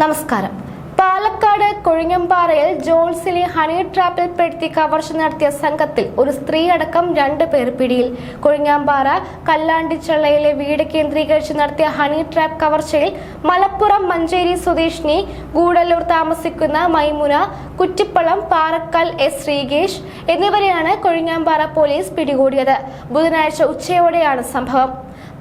നമസ്കാരം. പാലക്കാട് കൊഴിഞ്ഞമ്പാറയിൽ ജോൾസിലെ ഹണി ട്രാപ്പിൽ പെടുത്തി കവർച്ച നടത്തിയ സംഘത്തിൽ ഒരു സ്ത്രീ അടക്കം രണ്ട് പേർ പിടിയിൽ. കൊഴിഞ്ഞാമ്പാറ കല്ലാണ്ടിച്ചള്ളയിലെ വീട് കേന്ദ്രീകരിച്ച് നടത്തിയ ഹണി ട്രാപ്പ് കവർച്ചയിൽ മലപ്പുറം മഞ്ചേരി സ്വദേശിനി ഗൂഡല്ലൂർ താമസിക്കുന്ന മൈമുന കുറ്റിപ്പളം പാറക്കൽ എസ് ശ്രീകേഷ് എന്നിവരെയാണ് കൊഴിഞ്ഞാമ്പാറ പോലീസ് പിടികൂടിയത്. ബുധനാഴ്ച ഉച്ചയോടെയാണ് സംഭവം.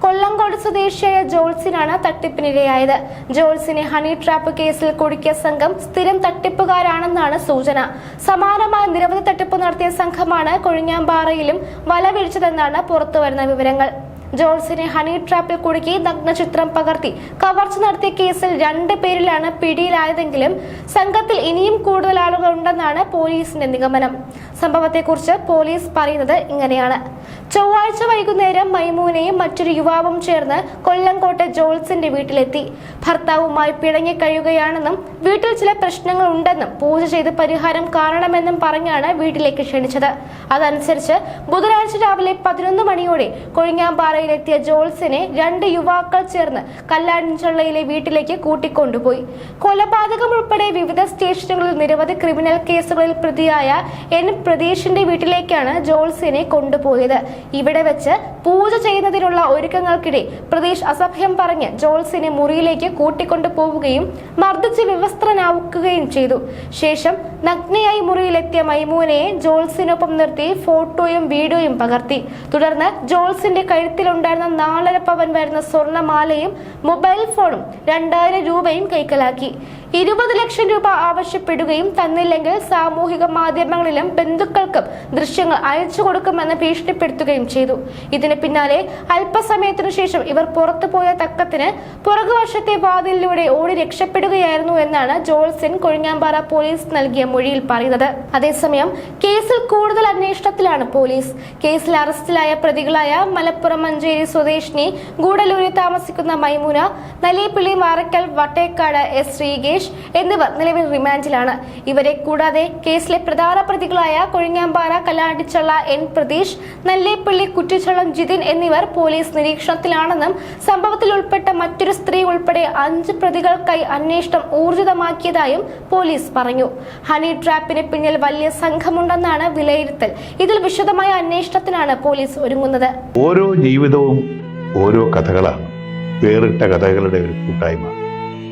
കൊല്ലങ്കോട് സ്വദേശിയായ ജോൾസിനാണ് തട്ടിപ്പിനിരയായത്. ജോൾസിനെ ഹണി ട്രാപ്പ് കേസിൽ കുടുക്കിയ സംഘം സ്ഥിരം തട്ടിപ്പുകാരാണെന്നാണ് സൂചന. സമാനമായ നിരവധി തട്ടിപ്പ് നടത്തിയ സംഘമാണ് കൊഴിഞ്ഞാമ്പാറയിലും വല വീഴ്ചതെന്നാണ് പുറത്തുവരുന്ന വിവരങ്ങൾ. ജോൾസിനെ ഹണി ട്രാപ്പിൽ കുടുക്കി നഗ്നചിത്രം പകർത്തി. കവർച്ച നടത്തിയ കേസിൽ രണ്ട് പേരിലാണ് പിടിയിലായതെങ്കിലും സംഘത്തിൽ ഇനിയും കൂടുതൽ ആളുകൾ ഉണ്ടെന്നാണ് പോലീസിന്റെ നിഗമനം. സംഭവത്തെക്കുറിച്ച് പോലീസ് പറയുന്നത് ഇങ്ങനെയാണ്. ചൊവ്വാഴ്ച വൈകുന്നേരം മൈമൂനയും മറ്റൊരു യുവാവും ചേർന്ന് കൊല്ലംകോട്ടെ ജോൾസിന്റെ വീട്ടിലെത്തി. ഭർത്താവുമായി പിണങ്ങി കഴിയുകയാണെന്നും വീട്ടിൽ ചില പ്രശ്നങ്ങൾ ഉണ്ടെന്നും പൂജ ചെയ്ത് പരിഹാരം കാണണമെന്നും പറഞ്ഞാണ് വീട്ടിലേക്ക് ക്ഷണിച്ചത്. അതനുസരിച്ച് ബുധനാഴ്ച രാവിലെ പതിനൊന്ന് മണിയോടെ കൊഴിഞ്ഞാമ്പാറയിലെത്തിയ ജോൾസിനെ രണ്ട് യുവാക്കൾ ചേർന്ന് കല്ലാടിൻചള്ളയിലെ വീട്ടിലേക്ക് കൂട്ടിക്കൊണ്ടുപോയി. കൊലപാതകം ഉൾപ്പെടെ വിവിധ സ്റ്റേഷനുകളിൽ നിരവധി ക്രിമിനൽ കേസുകളിൽ പ്രതിയായ എൻ പ്രതീഷിന്റെ വീട്ടിലേക്കാണ് ജോൾസിനെ കൊണ്ടുപോയത്. ഇവിടെ വെച്ച് പൂജ ചെയ്യുന്നതിനുള്ള ഒരുക്കങ്ങൾക്കിടെ പ്രതീഷ് അസഭ്യം പറഞ്ഞ് ജോൾസിനെ മുറിയിലേക്ക് കൂട്ടിക്കൊണ്ടു പോവുകയും മർദ്ദിച്ച് വിവസ്ത്രനാവുകയും ചെയ്തു. ശേഷം നഗ്നയായി മുറിയിലെത്തിയ മൈമൂനയെ ജോൾസിനൊപ്പം നിർത്തി ഫോട്ടോയും വീഡിയോയും പകർത്തി. തുടർന്ന് ജോൾസിന്റെ കഴുത്തിലുണ്ടായിരുന്ന നാലര പവൻ വരുന്ന സ്വർണമാലയും മൊബൈൽ ഫോണും രണ്ടായിരം രൂപയും കൈക്കലാക്കി. ഇരുപത് ലക്ഷം രൂപ ആവശ്യപ്പെടുകയും തന്നില്ലെങ്കിൽ സാമൂഹിക മാധ്യമങ്ങളിലും ബന്ധുക്കൾക്കും ദൃശ്യങ്ങൾ അയച്ചു കൊടുക്കുമെന്ന് ഭീഷണിപ്പെടുത്തുകയും ചെയ്തു. ഇതിന് പിന്നാലെ അല്പസമയത്തിനു ശേഷം ഇവർ പുറത്തുപോയ തക്കത്തിന് പുറകുവശത്തെ വാതിലിലൂടെ ഓടി രക്ഷപ്പെടുകയായിരുന്നു എന്നാണ് ജോൾസൺ കൊഴിഞ്ഞാമ്പാറ പോലീസ് നൽകിയ മൊഴിയിൽ പറയുന്നത്. അതേസമയം കേസിൽ കൂടുതൽ അന്വേഷണത്തിലാണ് പോലീസ്. കേസിൽ അറസ്റ്റിലായ പ്രതികളായ മലപ്പുറം മഞ്ചേരി സ്വദേശിനി ഗൂഡലൂരിൽ താമസിക്കുന്ന മൈമൂന നലേപ്പിള്ളി മാറക്കൽ വട്ടേക്കാട് എസ് ശ്രീകേഷ് എന്നിവർ നിലവിൽ റിമാൻഡിലാണ്. ഇവരെ കൂടാതെ കേസിലെ പ്രധാന പ്രതികളായ കൊഴിഞ്ഞാമ്പാറ കല്ലാടിച്ചള്ള എൻ പ്രതീഷ് നല്ലേപ്പള്ളി കുറ്റിച്ചളം ജിതിൻ എന്നിവർ പോലീസ് നിരീക്ഷണത്തിലാണെന്നും സംഭവത്തിൽ ഉൾപ്പെട്ട മറ്റൊരു സ്ത്രീ ഉൾപ്പെടെ അഞ്ച് പ്രതികൾക്കായി അന്വേഷണം ഊർജിതമാക്കിയതായും പോലീസ് പറഞ്ഞു. ഹണി ട്രാപ്പിന് പിന്നിൽ വലിയ സംഘമുണ്ടെന്നാണ് വിലയിരുത്തൽ. ഇതിൽ വിശദമായ അന്വേഷണത്തിനാണ് പോലീസ് ഒരുങ്ങുന്നത്. ഓരോ ജീവിതവും ഓരോ കഥകളാണ്. വേറിട്ട കഥകളുടെ ഒരു കൂട്ടായ്മ.